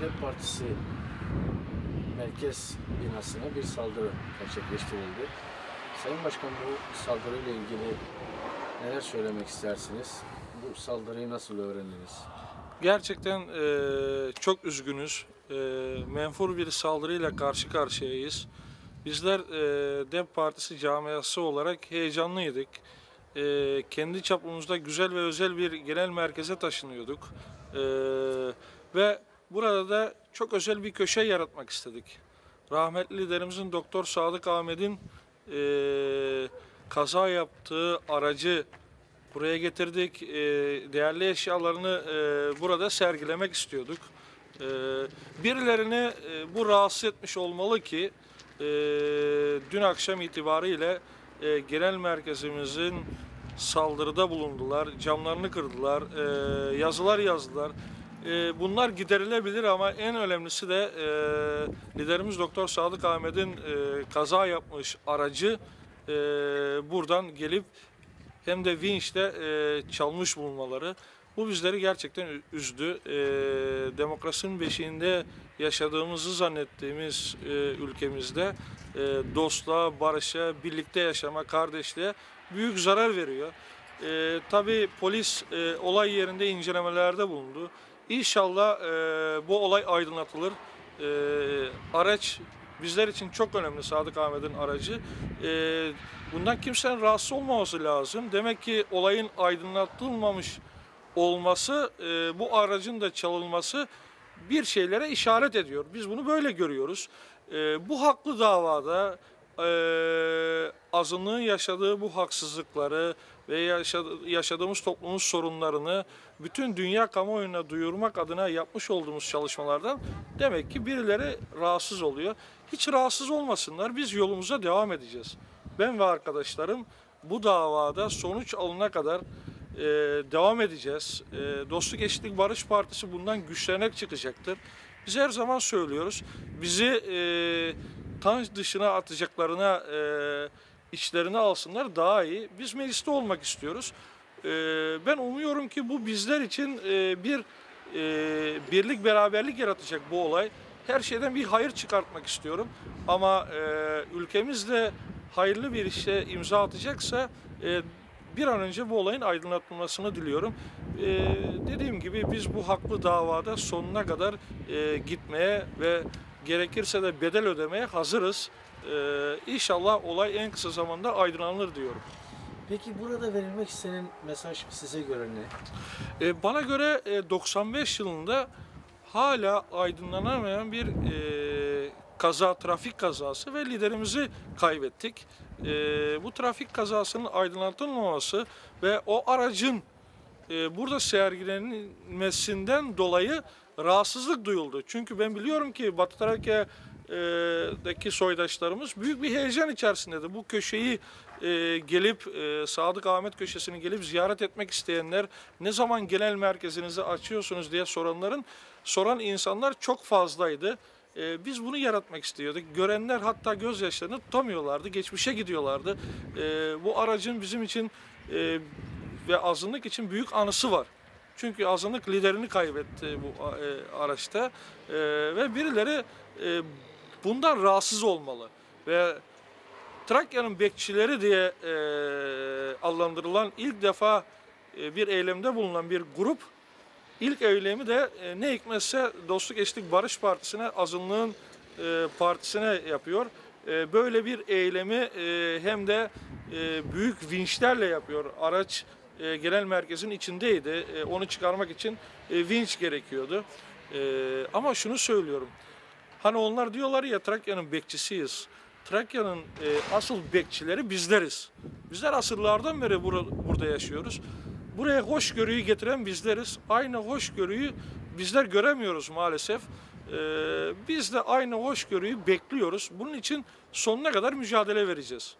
DEM Partisi merkez binasına bir saldırı gerçekleştirildi. Sayın Başkan bu saldırıyla ilgili neler söylemek istersiniz? Bu saldırıyı nasıl öğrendiniz? Gerçekten e, çok üzgünüz. E, menfur bir saldırıyla karşı karşıyayız. Bizler e, DEM Partisi camiası olarak heyecanlıydık. E, kendi çapımızda güzel ve özel bir genel merkeze taşınıyorduk. E, ve burada da çok özel bir köşe yaratmak istedik. Rahmetli liderimizin Doktor Sadık Ahmet'in e, kaza yaptığı aracı buraya getirdik. E, değerli eşyalarını e, burada sergilemek istiyorduk. E, birilerini e, bu rahatsız etmiş olmalı ki e, dün akşam itibariyle e, genel merkezimizin saldırıda bulundular, camlarını kırdılar, e, yazılar yazdılar. E, bunlar giderilebilir ama en önemlisi de e, liderimiz Doktor Sadık Ahmet'in e, kaza yapmış aracı e, buradan gelip hem de vinçle e, çalmış bulunmaları. Bu bizleri gerçekten üzdü. E, demokrasinin beşiğinde yaşadığımızı zannettiğimiz e, ülkemizde e, dostluğa, barışa, birlikte yaşama, kardeşliğe büyük zarar veriyor. E, tabii polis e, olay yerinde incelemelerde bulundu. İnşallah e, bu olay aydınlatılır. E, araç bizler için çok önemli Sadık Ahmet'in aracı. E, bundan kimsenin rahatsız olmaması lazım. Demek ki olayın aydınlatılmamış olması, e, bu aracın da çalınması bir şeylere işaret ediyor. Biz bunu böyle görüyoruz. E, bu haklı davada e, azınlığın yaşadığı bu haksızlıkları ve yaşadı- yaşadığımız toplumun sorunlarını bütün dünya kamuoyuna duyurmak adına yapmış olduğumuz çalışmalardan demek ki birileri rahatsız oluyor. Hiç rahatsız olmasınlar. Biz yolumuza devam edeceğiz. Ben ve arkadaşlarım bu davada sonuç alına kadar e, devam edeceğiz. E, Dostluk Eşitlik Barış Partisi bundan güçlenerek çıkacaktır. Biz her zaman söylüyoruz. Bizi e, tank dışına atacaklarına e, içlerine alsınlar daha iyi. Biz mecliste olmak istiyoruz. E, ben umuyorum ki bu bizler için e, bir e, birlik beraberlik yaratacak bu olay. Her şeyden bir hayır çıkartmak istiyorum. Ama e, ülkemizde hayırlı bir işe imza atacaksa bir an önce bu olayın aydınlatılmasını diliyorum. Dediğim gibi biz bu haklı davada sonuna kadar gitmeye ve gerekirse de bedel ödemeye hazırız. E, inşallah olay en kısa zamanda aydınlanır diyorum. Peki burada verilmek istenen mesaj size göre ne? E, bana göre e, 95 yılında hala aydınlanamayan bir e, kaza, trafik kazası ve liderimizi kaybettik. E, bu trafik kazasının aydınlatılmaması ve o aracın e, burada sergilenmesinden dolayı rahatsızlık duyuldu. Çünkü ben biliyorum ki Batı Trakya'daki soydaşlarımız büyük bir heyecan içerisindeydi. Bu köşeyi e, gelip e, Sadık Ahmet köşesini gelip ziyaret etmek isteyenler ne zaman genel merkezinizi açıyorsunuz diye soranların soran insanlar çok fazlaydı. E, biz bunu yaratmak istiyorduk. Görenler hatta gözyaşlarını tutamıyorlardı. Geçmişe gidiyorlardı. E, bu aracın bizim için e, ve azınlık için büyük anısı var. Çünkü azınlık liderini kaybetti bu e, araçta E, ve birileri bundan rahatsız olmalı ve Trakya'nın bekçileri diye e, adlandırılan ilk defa e, bir eylemde bulunan bir grup ilk eylemi de e, ne hikmetse Dostluk Eşitlik Barış Partisi'ne azınlığın e, partisine yapıyor. E, böyle bir eylemi e, hem de e, büyük vinçlerle yapıyor. Araç e, genel merkezin içindeydi. E, onu çıkarmak için e, vinç gerekiyordu. E, ama şunu söylüyorum. Hani onlar diyorlar ya Trakya'nın bekçisiyiz. Trakya'nın e, asıl bekçileri bizleriz. Bizler asırlardan beri bura- burada yaşıyoruz. Buraya hoşgörüyü getiren bizleriz. Aynı hoşgörüyü bizler göremiyoruz maalesef. E, biz de aynı hoşgörüyü bekliyoruz. Bunun için sonuna kadar mücadele vereceğiz.